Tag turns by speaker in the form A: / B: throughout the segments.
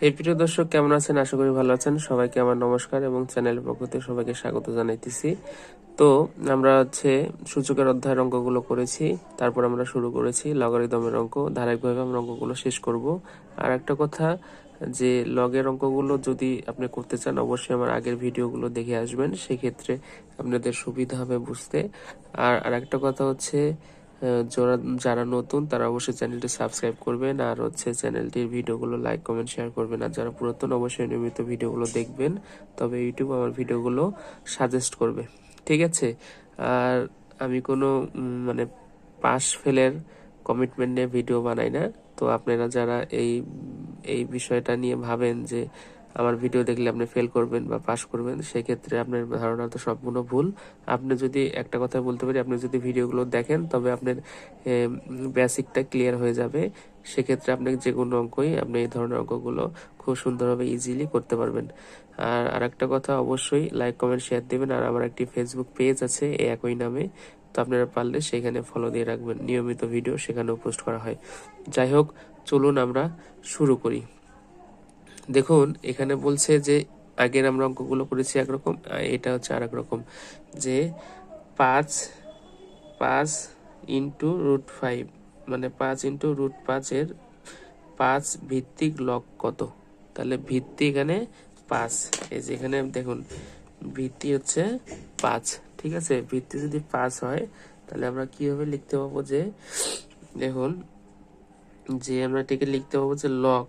A: এই প্রিয় দর্শক, কেমন আছেন? আশা করি ভালো আছেন। সবাইকে আমার নমস্কার এবং চ্যানেলের পক্ষ থেকে সবাইকে স্বাগত জানাইতেছি। তো, আমরা হচ্ছে সূচকের অধ্যায়ের অঙ্কগুলো করেছি, তারপর আমরা শুরু করেছি লগারিদমের অঙ্ক। ধারাবাহিকভাবে আমরা অঙ্কগুলো শেষ করব। আর একটা কথা, যে লগের অঙ্কগুলো যদি আপনি করতে চান, অবশ্যই আমার আগের ভিডিওগুলো দেখে আসবেন। সেক্ষেত্রে আপনাদের সুবিধা হবে বুঝতে। আর আরেকটা কথা হচ্ছে যারা যারা নতুন, তারা অবশ্যই চ্যানেলটি সাবস্ক্রাইব করবেন। আর হচ্ছে চ্যানেলটির ভিডিওগুলো লাইক কমেন্ট শেয়ার করবেন। আর যারা পুরাতন, অবশ্যই নিয়মিত ভিডিওগুলো দেখবেন। তবে ইউটিউব আমার ভিডিওগুলো সাজেস্ট করবে। ঠিক আছে? আর আমি কোনো মানে পাস ফেলের কমিটমেন্ট নিয়ে ভিডিও বানাই না। তো আপনারা যারা এই এই বিষয়টা নিয়ে ভাবেন যে আমার ভিডিও দেখলে আপনি ফেল করবেন বা পাস করবেন, সেক্ষেত্রে আপনার ধারণা তো সম্পূর্ণ ভুল। আপনি যদি একটা কথা বলতে পারি, আপনি যদি ভিডিওগুলো দেখেন, তবে আপনার বেসিকটা ক্লিয়ার হয়ে যাবে। সেক্ষেত্রে আপনি যে কোনো অঙ্কই আপনি এই ধরনের অঙ্কগুলো খুব সুন্দরভাবে ইজিলি করতে পারবেন। আর আরেকটা কথা অবশ্যই লাইক কমেন্ট শেয়ার দেবেন। আর আমার একটি ফেসবুক পেজ আছে একই নামে। তো আপনারা পারলে সেখানে ফলো দিয়ে রাখবেন। নিয়মিত ভিডিও সেখানেও পোস্ট করা হয়। যাই হোক, চলুন আমরা শুরু করি। দেখুন, এখানে বলছে যে আগের আমরা অঙ্কগুলো করেছি একরকম এটা হচ্ছে আর রকম, যে পাঁচ পাঁচ ইন্টু রুট ফাইভ মানে পাঁচ ইন্টু রুট পাঁচের পাঁচ ভিত্তিক লক কত? তাহলে ভিত্তি এখানে পাঁচ, এই যে এখানে দেখুন, ভিত্তি হচ্ছে পাঁচ, ঠিক আছে? ভিত্তি যদি পাঁচ হয়, তাহলে আমরা কীভাবে লিখতে পাবো যে, দেখুন, যে আমরা এটাকে লিখতে পাবো যে লগ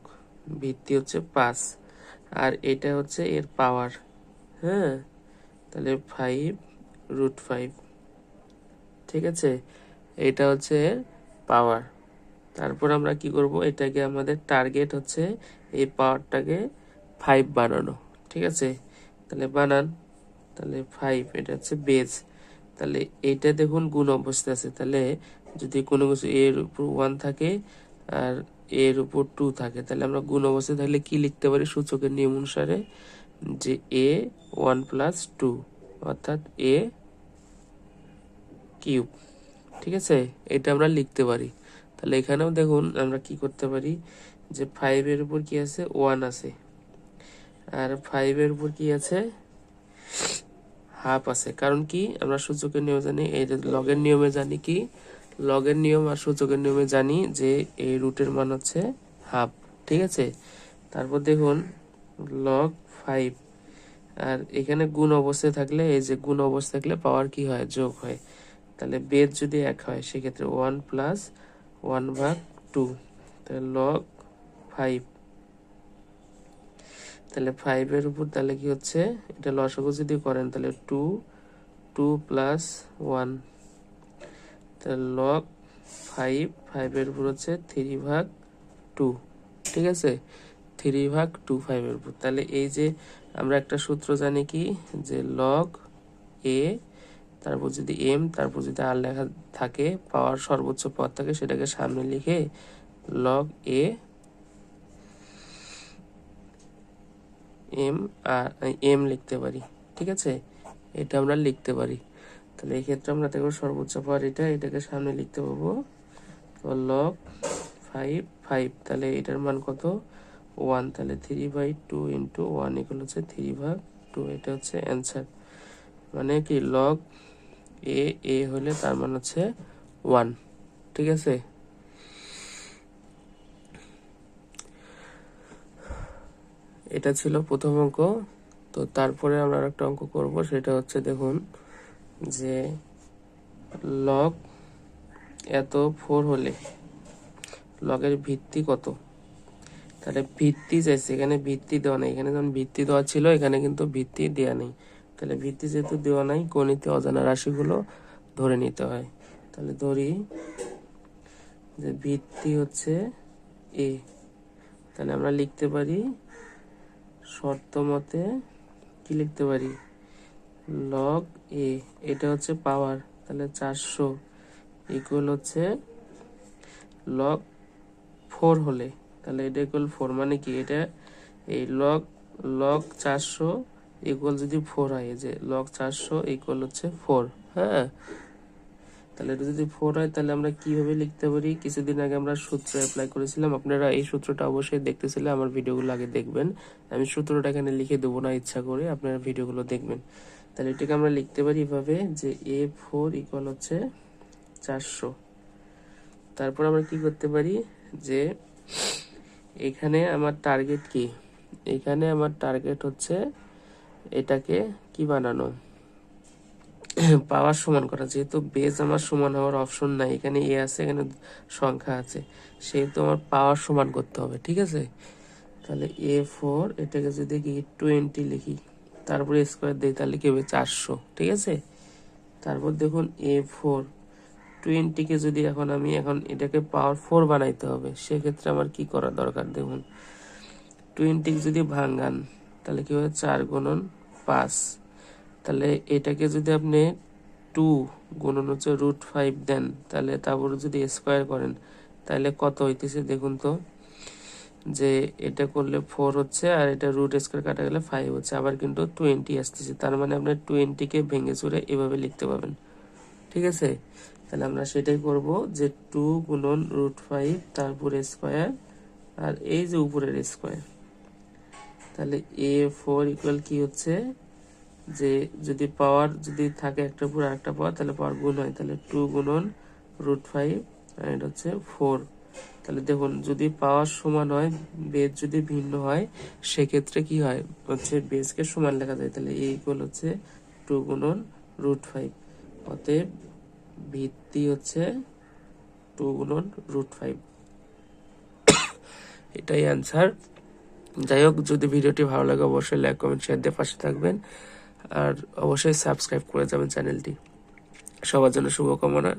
A: ভিত্তি হচ্ছে পাঁচ। আর এটা হচ্ছে এর পাওয়ার হ্যাঁ? তাহলে ফাইভ রুট ফাইভ ঠিক আছে? এটা হচ্ছে এর পাওয়ার তারপর আমরা কি করব? এটাকে আমাদের টার্গেট হচ্ছে এই পাওয়ারটাকে ফাইভ বানানো। ঠিক আছে? তাহলে বানান। তাহলে ফাইভ এটা হচ্ছে বেজ তাহলে এইটা দেখুন গুণ অবস্থায় আছে। তাহলে যদি কোনো কিছু এর উপর ওয়ান থাকে, আর এর উপর টু থাকে। তাহলে আমরা গুণ অবস্থায় থাকলে কি লিখতে পারি? সূচকের নিয়ম অনুসারে যে এ ওয়ান প্লাস টু অর্থাৎ এ কিউব ঠিক আছে? এটা আমরা লিখতে পারি। তাহলে এখানেও দেখুন, আমরা কি করতে পারি? যে ফাইভের উপর কি আছে? ওয়ান আছে। আর ফাইভের উপর কি আছে? হাফ আছে। কারণ কি? আমরা সূচকের নিয়মে জানি, এই লগের নিয়মে জানি কি? লগের নিয়ম আর সূচকের নিয়মে জানি যে এই রুটের মান হচ্ছে হাফ, ঠিক আছে? তারপর দেখুন লগ ফাইভ আর এখানে গুণ অবস্থায় থাকলে, এই যে গুণ অবস্থায় থাকলে পাওয়ার কি হয়? যোগ হয়। তাহলে বেদ যদি এক হয়, সেক্ষেত্রে ওয়ান প্লাস ওয়ান ভাগ টু তাহলে লগ ফাইভ তাহলে ফাইভের উপর তাহলে কি হচ্ছে? এটা লসাগু যদি করেন, তাহলে টু টু প্লাস ওয়ান তাহলে লগ ফাইভ ফাইভের উপর হচ্ছে থ্রি ভাগ টু ঠিক আছে? থ্রি ভাগ টু ফাইভের উপর। তাহলে এই যে আমরা একটা সূত্র জানি কি? যে লগ এ তারপর যদি এম তারপর যদি আর লেখা থাকে, পাওয়ার সর্বোচ্চ পদ থাকে, সেটাকে সামনে লিখে log A M R M লিখতে পারি, ঠিক আছে? এটা আমরা লিখতে পারি। তাহলে এই ক্ষেত্রে আমরা দেখব সর্বোচ্চ পাওয়ার এটা, এটাকে সামনে লিখতে পাবো। তো ফাইভ ফাইভ তাহলে এটার মান কত? ওয়ান তাহলে three by two into one equal হচ্ছে থ্রি ভাগ টু এটা হচ্ছে অ্যান্সার মানে কি? লগ এ এ হলে তার মান হচ্ছে ওয়ান ঠিক আছে? এটা ছিল প্রথম অঙ্ক। তো তারপরে আমরা একটা অঙ্ক করব, সেটা হচ্ছে দেখুন যে লগ এত ফোর হলে লগের ভিত্তি কত? তাহলে ভিত্তি চাইছে, এখানে ভিত্তি দেওয়া নেই। এখানে যেমন ভিত্তি দেওয়া ছিল, এখানে কিন্তু ভিত্তি দেওয়া নেই। তাহলে ভিত্তি যেহেতু দেওয়া নাই, গণিতে অজানা রাশিগুলো ধরে নিতে হয়। তাহলে ধরি যে ভিত্তি হচ্ছে এ তাহলে আমরা লিখতে পারি শর্ত মতে কি লিখতে পারি? লগ এ এটা হচ্ছে পাওয়ার তাহলে চারশো ইকুয়াল হচ্ছে লগ ফোর হলে, তাহলে এটা ইকুয়াল ফোর মানে কি? এটা এই লগ লগ চারশো ইকুয়াল যদি ফোর হয় যে লগ চারশো ইকুয়াল হচ্ছে ফোর হ্যাঁ? তাহলে এটা যদি ফোর হয়, তাহলে আমরা কীভাবে লিখতে পারি? কিছুদিন আগে আমরা সূত্র অ্যাপ্লাই করেছিলাম। আপনারা এই সূত্রটা অবশ্যই দেখতেছিলে, আমার ভিডিওগুলো আগে দেখবেন। আমি সূত্রটা এখানে লিখে দেবো না, ইচ্ছা করে আপনারা ভিডিওগুলো দেখবেন। তাহলে এটাকে আমরা লিখতে পারি এভাবে যে এ ফোর ইকুয়াল হচ্ছে চারশো। তারপর আমরা কি করতে পারি? যে এখানে আমার টার্গেট কি? এখানে আমার টার্গেট হচ্ছে এটাকে কি বানানো? পাওয়ার সমান করা। যেহেতু বেজ আমার সমান হওয়ার অপশন নাই, এখানে এ আছে, এখানে সংখ্যা আছে, সেহেতু আমার পাওয়ার সমান করতে হবে, ঠিক আছে? তাহলে এ ফোর এটাকে যদি টোয়েন্টি লিখি তারপরে স্কোয়ার দিই তাহলে কি হবে চারশো, ঠিক আছে? তারপর দেখুন এ ফোর টোয়েন্টিকে যদি এখন আমি এখন এটাকে পাওয়ার ফোর বানাইতে হবে, সেক্ষেত্রে আমার কি করা দরকার দেখুন? টোয়েন্টি যদি ভাঙ্গান তাহলে কি হবে? চার গুণন পাঁচ। তাহলে এটাকে যদি আপনি টু গুণন হচ্ছে রুট ফাইভ দেন, তাহলে তারপরে যদি স্কোয়ার করেন, তাহলে কত হইতেছে দেখুন তো? যে এটা করলে ফোর হচ্ছে আর এটা রুট স্কোয়ার কাটা গেলে ফাইভ হচ্ছে, আবার কিন্তু টোয়েন্টি আসতেছে। তার মানে আপনি টোয়েন্টিকে ভেঙে চুরে এভাবে লিখতে পাবেন ঠিক আছে? তাহলে আমরা সেটাই করব যে টু গুণন রুট ফাইভ তারপর স্কোয়ার আর এই যে উপরের স্কোয়ার তাহলে এ ফোর ইকুয়াল কি হচ্ছে? যে যদি পাওয়ার যদি থাকে একটা উপর আরেকটা পাওয়ার তাহলে পাওয়ার গুণ হয়। তাহলে টু গুণন রুট ফাইভ আর এটা হচ্ছে ফোর তাহলে দেখুন, যদি পাওয়ার সমান হয় বেজ যদি ভিন্ন হয়, সেক্ষেত্রে কি হয়? হচ্ছে বেজকে সমান লেখা যায়। তাহলে এ ইকুয়াল হচ্ছে টু গুণন রুট ফাইভ অতএব ভিত্তি হচ্ছে টু গুণন রুট ফাইভ এটাই অ্যান্সার যাই হোক, যদি ভিডিওটি ভালো লাগে, অবশ্যই লাইক কমেন্ট শেয়ার দিয়ে পাশে থাকবেন। আর অবশ্যই সাবস্ক্রাইব করে যাবেন চ্যানেলটি। সবার জন্য শুভকামনা।